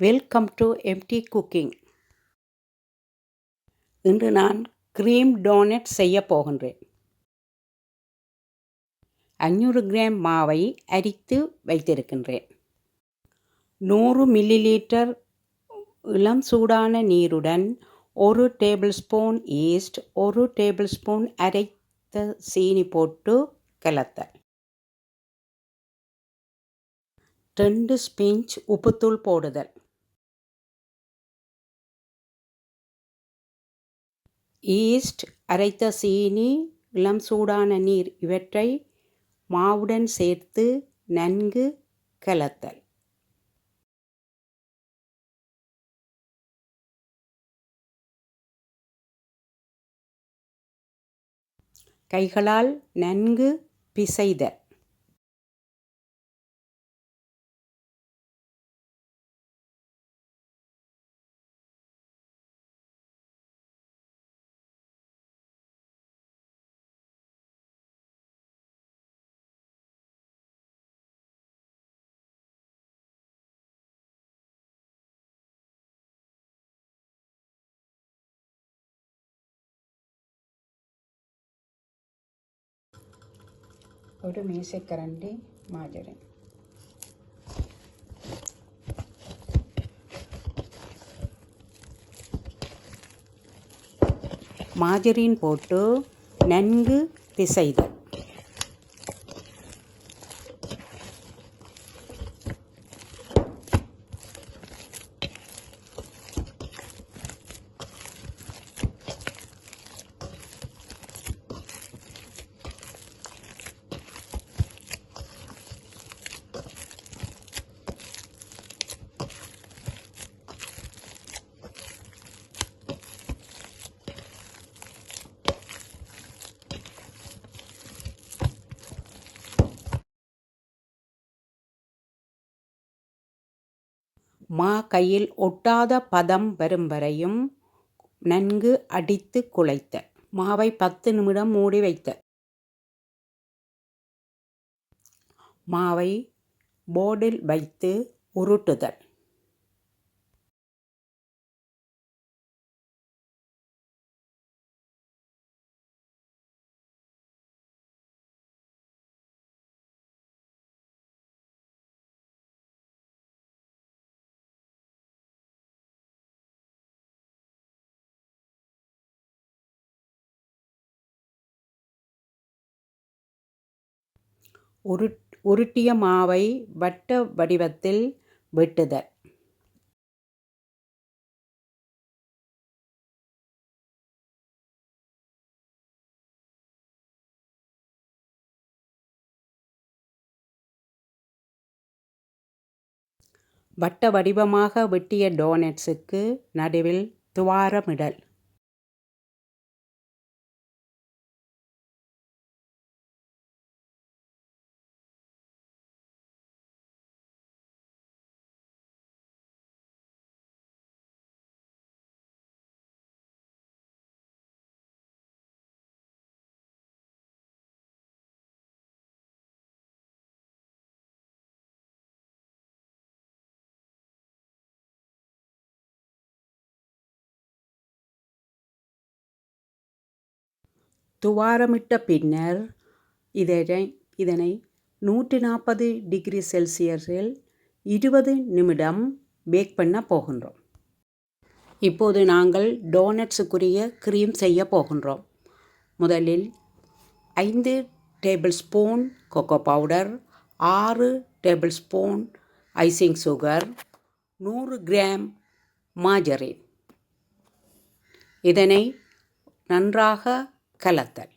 Welcome to empty cooking இன்று நான் cream donut செய்ய போகின்றேன். அஞ்சூறு கிராம் மாவை அரித்து வைத்திருக்கின்றேன். நூறு மில்லி லீட்டர் இளம் சூடான நீருடன் ஒரு டேபிள் ஸ்பூன் ஈஸ்ட் ஒரு டேபிள் ஸ்பூன் அரைத்த சீனி போட்டு கலத்தல் ரெண்டு ஸ்பிஞ்ச் உப்புத்தூள் போடுதல். ஈஸ்ட் அரைத்த சீனி இளம் சூடான நீர் இவற்றை மாவுடன் சேர்த்து நன்கு கலத்தல். கைகளால் நன்கு பிசைதல். ഒരു മീശക്കരണ്ടി മാജരൻ மாஜரின் போட்டு நன்கு பிசைதல் மா கையில் ஒட்டாத பதம் வரும் வரையும் நன்கு அடித்து குழைத்த. மாவை பத்து நிமிடம் மூடி வைத்த. மாவை போர்டில் வைத்து உருட்டுதல். உருட் உருட்டிய மாவை வட்ட வடிவத்தில் வெட்டுதல் வட்ட வடிவமாக வெட்டிய டோனட்ஸுக்கு நடுவில் துவாரமிடல். துவாரமிட்ட பின்னர் இதனை இதனை நூற்றி நாற்பது டிகிரி செல்சியஸில் இருபது நிமிடம் பேக் பண்ண போகின்றோம். இப்போது நாங்கள் டோனட்ஸுக்குரிய க்ரீம் செய்ய போகின்றோம். முதலில் ஐந்து டேபிள் ஸ்பூன் கொக்கோ பவுடர் ஆறு டேபிள் ஸ்பூன் ஐசிங் சுகர் நூறு கிராம் மாஜரின். இதனை நன்றாக கலத்தல்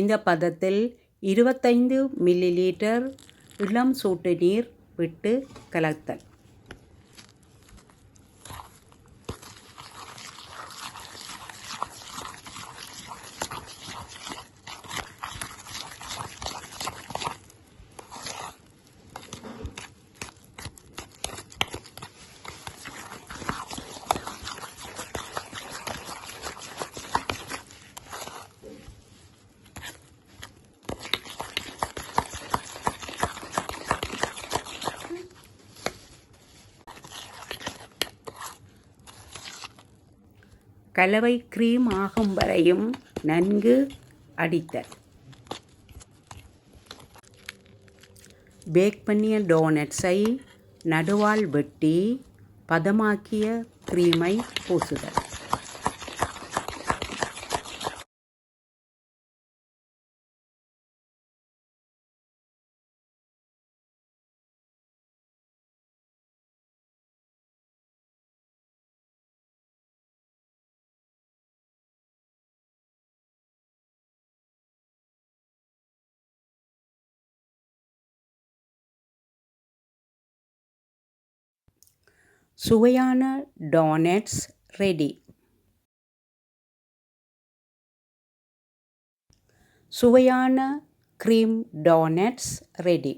இந்த பதத்தில் இருபத்தைந்து மில்லி லீட்டர் இளம் சூட்டு நீர் விட்டு கலத்தல். கலவை கிரீம் ஆகும் வரையும் நன்கு அடித்தல். பேக் பண்ணிய டோனட்ஸை நடுவால் வெட்டி பதமாக்கிய க்ரீமை பூசுதல். சுவையான டோனட்ஸ் ரெடி சுவையான க்ரீம் டோனட்ஸ் ரெடி